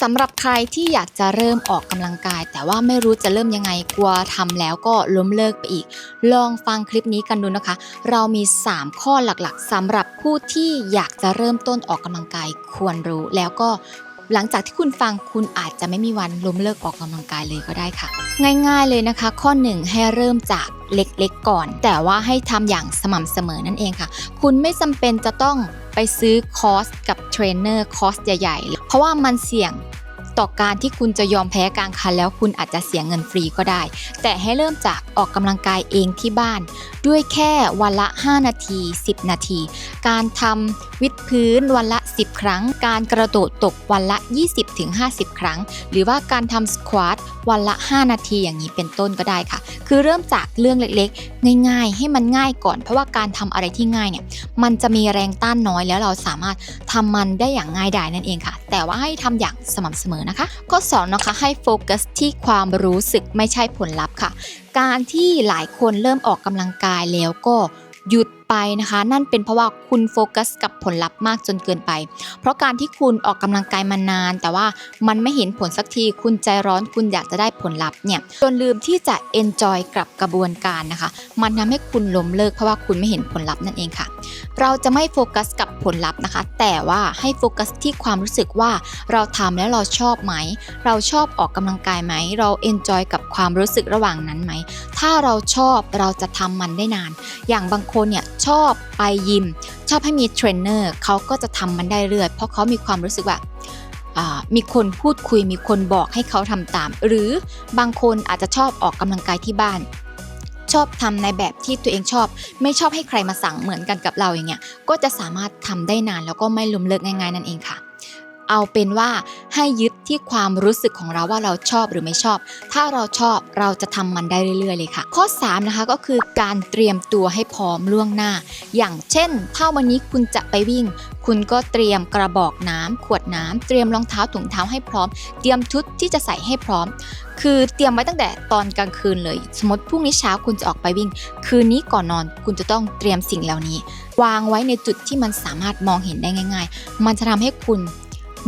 สำหรับใครที่อยากจะเริ่มออกกำลังกาย แต่ว่าไม่รู้จะเริ่มยังไงกลัวทำแล้วก็ล้มเลิกไปอีก ลองฟังคลิปนี้กันดูนะคะ เรามี 3 ข้อหลักๆสำหรับผู้ที่อยากจะเริ่มต้นออกกำลังกายควรรู้แล้วก็ หลังจากที่คุณฟังคุณอาจจะไม่มีวันล้มเลิกออกกำลังกายเลยก็ได้ค่ะ ง่ายๆเลยนะคะ ข้อ 1 ให้เริ่มจากเล็กๆก่อน แต่ว่าให้ทำอย่างสม่ำเสมอนั่นเองค่ะ คุณไม่จำเป็นจะต้องไปซื้อคอร์สกับเทรนเนอร์คอร์สใหญ่ๆ เพราะว่ามันเสี่ยง ต่อการที่คุณจะยอมแพ้กลางคันแล้วคุณอาจจะเสียเงินฟรีก็ได้ แต่ให้เริ่มจากออกกำลังกายเองที่บ้าน ด้วยแค่วันละ 5 นาที 10 นาที การทำวิดพื้นวันละ 10 ครั้ง การกระโดดตบวันละ 20-50 ครั้ง หรือว่าการทำสควอตวันละ 5 นาทีอย่างนี้เป็นต้นก็ได้ค่ะ คือเริ่มจากเรื่องเล็กๆ ง่ายๆ ให้มันง่ายก่อน เพราะว่าการทำอะไรที่ง่ายเนี่ย มันจะมีแรงต้านน้อยแล้วเราสามารถทำมันได้อย่างง่ายดายนั่นเองค่ะ แต่ว่าให้ทำอย่างสม่ำเสมอนะคะ ข้อสองนะคะให้โฟกัสที่ความรู้สึกไม่ใช่ผลลัพธ์ค่ะ การที่หลายคนเริ่มออกกำลังกายแล้วก็หยุด ไปนะคะ นั่นเป็นเพราะว่าคุณโฟกัสกับผลลัพธ์มากจนเกินไป เพราะการที่คุณออกกำลังกายมานาน แต่ว่ามันไม่เห็นผลสักทีคุณใจร้อนคุณอยากจะได้ผลลัพธ์เนี่ยจนลืมที่จะ enjoy กับกระบวนการนะคะ มันทำให้คุณล้มเลิกเพราะว่าคุณไม่เห็นผลลัพธ์นั่นเองค่ะ เราจะไม่โฟกัสกับผลลัพธ์นะคะ แต่ว่าให้โฟกัสที่ความรู้สึกว่าเราทำแล้วเราชอบไหม เราชอบออกกำลังกายไหม เราเอนจอยกับความรู้สึกระหว่างนั้นไหม ถ้าเราชอบเราจะทำมันได้นาน อย่างบางคนเนี่ยชอบไปยิม ชอบให้มีเทรนเนอร์เขาก็จะทำมันได้เรื่อยเพราะเขามีความรู้สึกว่ามีคนพูดคุยมีคนบอกให้เขาทำตาม หรือบางคนอาจจะชอบออกกำลังกายที่บ้าน ชอบทำในแบบที่ตัวเองชอบ ไม่ชอบให้ใครมาสั่งเหมือนกันกับเราอย่างเงี้ยก็จะสามารถทำได้นานแล้วก็ไม่ล้มเลิกง่ายๆนั่นเองค่ะ เอาเป็นว่าให้ยึดที่ความรู้สึกของเราว่าเราชอบหรือไม่ชอบ ถ้าเราชอบเราจะทำมันได้เรื่อยๆเลยค่ะ ข้อ 3 นะคะก็คือการเตรียมตัวให้พร้อมล่วงหน้า อย่างเช่น ถ้าวันนี้คุณจะไปวิ่ง คุณก็เตรียมกระบอกน้ำขวดน้ำเตรียมรองเท้าถุงเท้าให้พร้อม เตรียมชุดที่จะใส่ให้พร้อม คือเตรียมไว้ตั้งแต่ตอนกลางคืนเลย สมมติพรุ่งนี้เช้าคุณจะออกไปวิ่ง คืนนี้ก่อนนอนคุณจะต้องเตรียมสิ่งเหล่านี้ วางไว้ในจุดที่มันสามารถมองเห็นได้ง่าย ๆ มันจะทำให้คุณ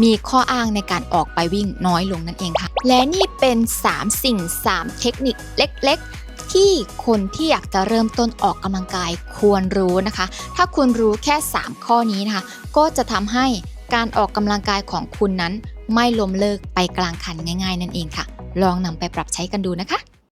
มีข้ออ้างในการออกไปวิ่งน้อยลงนั่นเองค่ะ และนี่เป็น 3 สิ่ง 3 เทคนิคเล็ก ๆ ที่คนที่อยากจะเริ่มต้นออกกำลังกายควรรู้นะคะ ถ้าคุณรู้แค่ 3 ข้อนี้นะคะ ก็จะทำให้การออกกำลังกายของคุณนั้น ไม่ล้มเลิกไปกลางคันง่าย ๆ นั่นเองค่ะ ลองนำไปปรับใช้กันดูนะคะ